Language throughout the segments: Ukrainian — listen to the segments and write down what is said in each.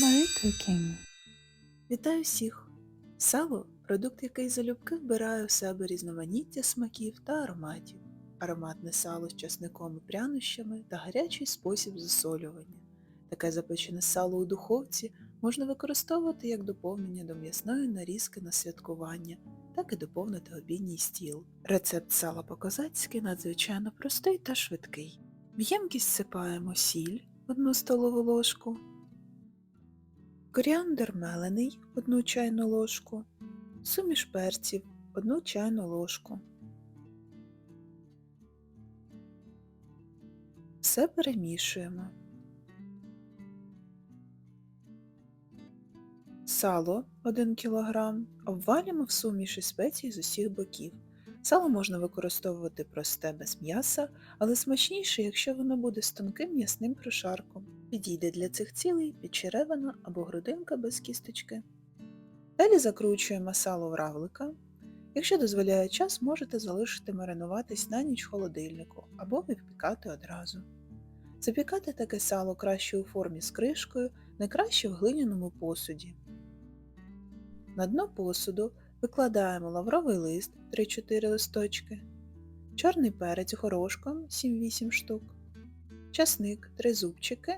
Marie. Вітаю всіх! Сало продукт, який залюбки вбирає в себе різноманіття смаків та ароматів, ароматне сало з часником і прянощами та гарячий спосіб засолювання. Таке запечене сало у духовці можна використовувати як доповнення до м'ясної нарізки на святкування, так і доповнити обідній стіл. Рецепт сала по-козацьки надзвичайно простий та швидкий. В ємкість сипаємо сіль 1 столову ложку, коріандр мелений 1 чайну ложку, суміш перців 1 чайну ложку. Все перемішуємо. Сало 1 кг обвалюємо в суміші спецій з усіх боків. Сало можна використовувати просте без м'яса, але смачніше, якщо воно буде з тонким м'ясним прошарком. Підійде для цих цілей підчеревина або грудинка без кісточки. Далі закручуємо сало в равлика. Якщо дозволяє час, можете залишити маринуватись на ніч в холодильнику або випікати одразу. Запікати таке сало краще у формі з кришкою, не краще в глиняному посуді. На дно посуду викладаємо лавровий лист 3-4 листочки, чорний перець горошком 7-8 штук, часник 3 зубчики,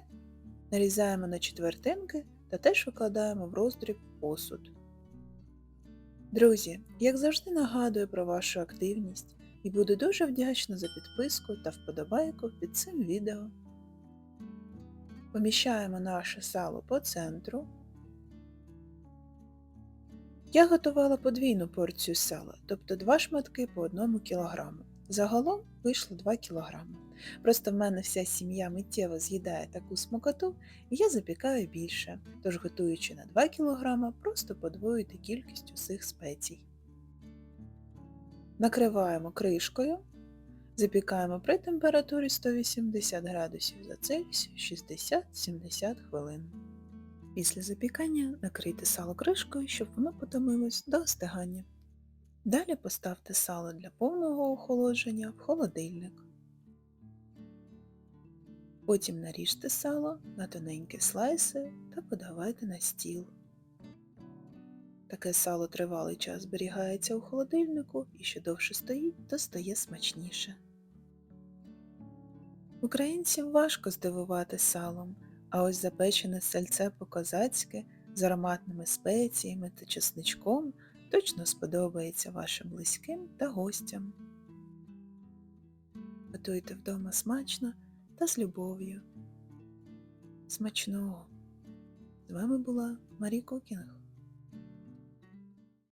нарізаємо на четвертинки та теж викладаємо в роздріб посуд. Друзі, як завжди нагадую про вашу активність і буду дуже вдячна за підписку та вподобайку під цим відео. Поміщаємо наше сало по центру. Я готувала подвійну порцію сала, тобто два шматки по 1 кг. Загалом вийшло 2 кг. Просто в мене вся сім'я миттєво з'їдає таку смакоту, і я запікаю більше, тож готуючи на 2 кг, просто подвоюйте кількість усіх спецій. Накриваємо кришкою, запікаємо при температурі 180 градусів за Цельсію 60-70 хвилин. Після запікання накрийте сало кришкою, щоб воно потомилось до остигання. Далі поставте сало для повного охолодження в холодильник. Потім наріжте сало на тоненькі слайси та подавайте на стіл. Таке сало тривалий час зберігається у холодильнику і що довше стоїть, то стає смачніше. Українців важко здивувати салом, а ось запечене сальце по-козацьки з ароматними спеціями та чесничком точно сподобається вашим близьким та гостям. Готуйте вдома смачно та з любов'ю. Смачного! З вами була Марі Кокінг.